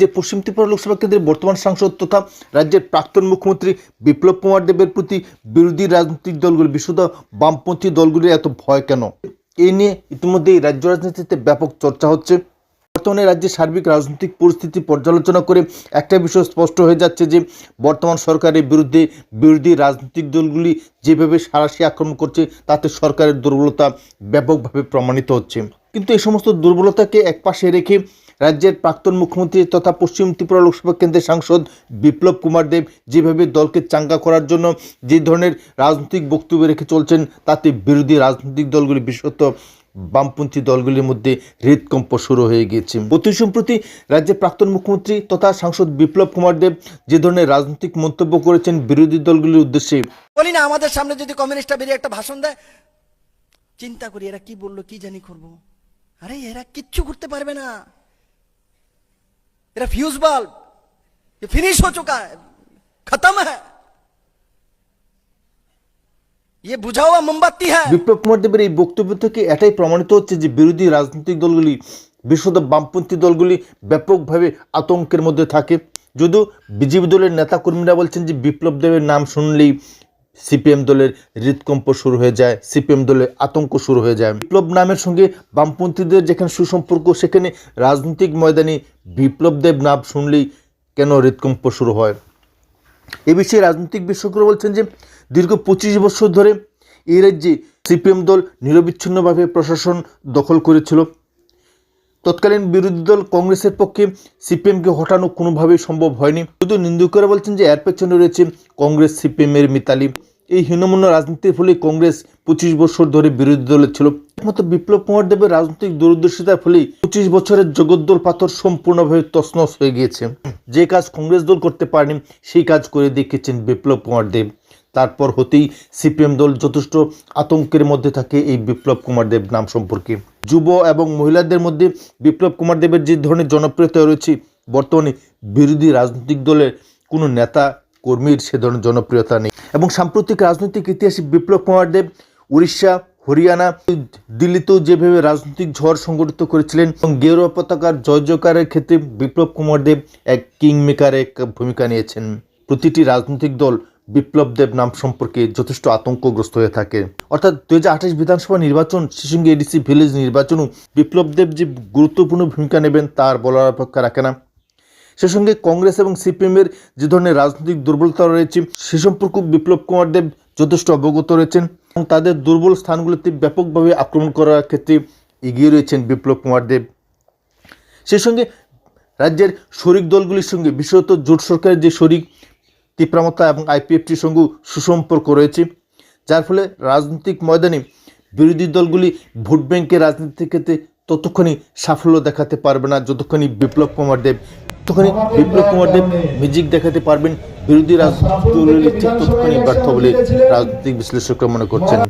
যে পশ্চিম ত্রিপুরা লোকসভা কেন্দ্রের বর্তমান সাংসদ তথা রাজ্যের প্রাক্তন মুখ্যমন্ত্রী বিপ্লব কুমার দেবের প্রতি বিরোধী রাজনৈতিক দলগুলি, বিশুদ্ধ বামপন্থী দলগুলির এত ভয় কেন? এই নিয়ে ইতিমধ্যেই রাজ্য রাজনীতিতে ব্যাপক চর্চা হচ্ছে। বর্তমানে রাজ্যের সার্বিক রাজনৈতিক পরিস্থিতি পর্যালোচনা করে একটা বিষয় স্পষ্ট হয়ে যাচ্ছে যে, বর্তমান সরকারের বিরুদ্ধে বিরোধী রাজনৈতিক দলগুলি যেভাবে সারাশি আক্রমণ করছে, তাতে সরকারের দুর্বলতা ব্যাপকভাবে প্রমাণিত হচ্ছে। কিন্তু এই সমস্ত দুর্বলতাকে একপাশে রেখে রাজ্যের প্রাক্তন মুখ্যমন্ত্রী তথা পশ্চিম ত্রিপুরা লোকসভা কেন্দ্রের সাংসদ বিপ্লব কুমার দেব যেভাবে দলকে চাঙ্গা করার জন্য যে ধরনের রাজনৈতিক বক্তব্য রেখে চলছেন, তাতে বিরোধী রাজনৈতিক দলগুলি, বিশেষত বামপন্থী দলগুলির মধ্যে হৃদকম্প শুরু হয়ে গিয়েছে। অতি সম্প্রতি রাজ্যের প্রাক্তন মুখ্যমন্ত্রী তথা সাংসদ বিপ্লব কুমার দেব যে ধরনের রাজনৈতিক মন্তব্য করেছেন বিরোধী দলগুলির উদ্দেশ্যে। বলি না, আমাদের সামনে যদি কমিউনিস্টরা বেরিয়ে একটা ভাষণ দেয়, চিন্তা করি এরা কি বলল, কি জানি করব। আরে, এরা কিচ্ছু করতে পারবে না। এরা फ्यूज बाल्ब ये फिनिश हो चुका है खत्म है ये बुझा हुआ मोमबत्ती है বিপ্লব কুমার দেবের এই বক্তব্য থেকে এটাই প্রমাণিত হচ্ছে যে বিরোধী রাজনৈতিক দলগুলি বিশেষত বামপন্থী দলগুলি ব্যাপকভাবে আতঙ্কের মধ্যে থাকে যদিও বিজেপি দলের নেতাকর্মীরা বলছেন যে বিপ্লব দেবের নাম শুনলেই সিপিএম দলের হৃদকম্প শুরু হয়ে যায় সিপিএম দলের আতঙ্ক শুরু হয়ে যায় বিপ্লব নামের সঙ্গে বামপন্থীদের যেখানে সুসম্পর্ক সেখানে রাজনৈতিক ময়দানে বিপ্লব দেব নাম শুনলেই কেন হৃদকম্প শুরু হয়? এ বিষয়ে রাজনৈতিক বিশেষজ্ঞরা বলছেন যে, দীর্ঘ পঁচিশ বছর ধরে এই রাজ্যে সিপিএম দল নিরবিচ্ছিন্নভাবে প্রশাসন দখল করেছিল। তৎকালীন বিরোধী দল কংগ্রেসের পক্ষে সিপিএমকে হটানো কোনোভাবেই সম্ভব হয়নি। শুধু নিন্দুকরা বলছেন যে, এর পেছনে রয়েছে কংগ্রেস, সিপিএমের মিতালি। এই হীনমন্য রাজনীতির ফলে কংগ্রেস পঁচিশ বছর ধরে বিরোধী দলে ছিল। একমাত্র বিপ্লব কুমার দেবের রাজনৈতিক দূরদর্শিতার ফলেই পঁচিশ বছরের জগদ্দল পাথর সম্পূর্ণভাবে তছনছ হয়ে গিয়েছে। যে কাজ কংগ্রেস দল করতে পারেনি, সেই কাজ করে দেখিয়েছেন বিপ্লব কুমার দেব। তারপর হতেই সিপিএম দল যথেষ্ট আতঙ্কের মধ্যে থাকে এই বিপ্লব কুমার দেব নাম সম্পর্কে। যুব এবং মহিলাদের মধ্যে বিপ্লব কুমার দেবের যে ধরনের জনপ্রিয়তা রয়েছে, বর্তমানে বিরোধী রাজনৈতিক দলের কোনো নেতা কর্মীর সে ধরনের জনপ্রিয়তা নেই। এবং সাম্প্রতিক রাজনৈতিক ইতিহাসে বিপ্লব কুমার দেব উড়িষ্যা, হরিয়ানা, দিল্লিতেও যেভাবে রাজনৈতিক ঝড় সংগঠিত করেছিলেন এবং গেরুয়া পতাকার জয় জয়কারের ক্ষেত্রে বিপ্লব কুমার দেব এক কিং মেকারের ভূমিকা নিয়েছেন। প্রতিটি রাজনৈতিক দল বিপ্লব দেব নাম সম্পর্কে যথেষ্ট আতঙ্কগ্রস্ত হয়ে থাকে। অর্থাৎ দু হাজার আঠাশ বিধানসভা নির্বাচন সঙ্গে এডিসি ভিলেজ নির্বাচনও বিপ্লব দেব যে গুরুত্বপূর্ণ ভূমিকা নেবেন তার বলার অপেক্ষা রাখে না। সে সঙ্গে কংগ্রেস এবং সিপিএমের যে ধরনের রাজনৈতিক দুর্বলতা রয়েছে, সে সম্পর্কে বিপ্লব কুমার দেব যথেষ্ট অবগত রয়েছেন এবং তাদের দুর্বল স্থানগুলিতে ব্যাপকভাবে আক্রমণ করার ক্ষেত্রে এগিয়ে রয়েছেন বিপ্লব কুমার দেব। সেই সঙ্গে রাজ্যের শরিক দলগুলির সঙ্গে বিশেষত জোট সরকারের যে শরিক তীব্রামতা এবং আইপিএফটির সঙ্গেও সুসম্পর্ক রয়েছে, যার ফলে রাজনৈতিক ময়দানে বিরোধী দলগুলি ভোট ব্যাংকের রাজনীতির ক্ষেত্রে ততক্ষণই সাফল্য দেখাতে পারবে না যতক্ষণই বিপ্লব কুমার দেব ততক্ষণই বিপ্লব কুমার দেব মিউজিক দেখাতে পারবেন বিরোধী ততক্ষণই ব্যর্থ বলে রাজনৈতিক বিশ্লেষকরা মনে করছেন।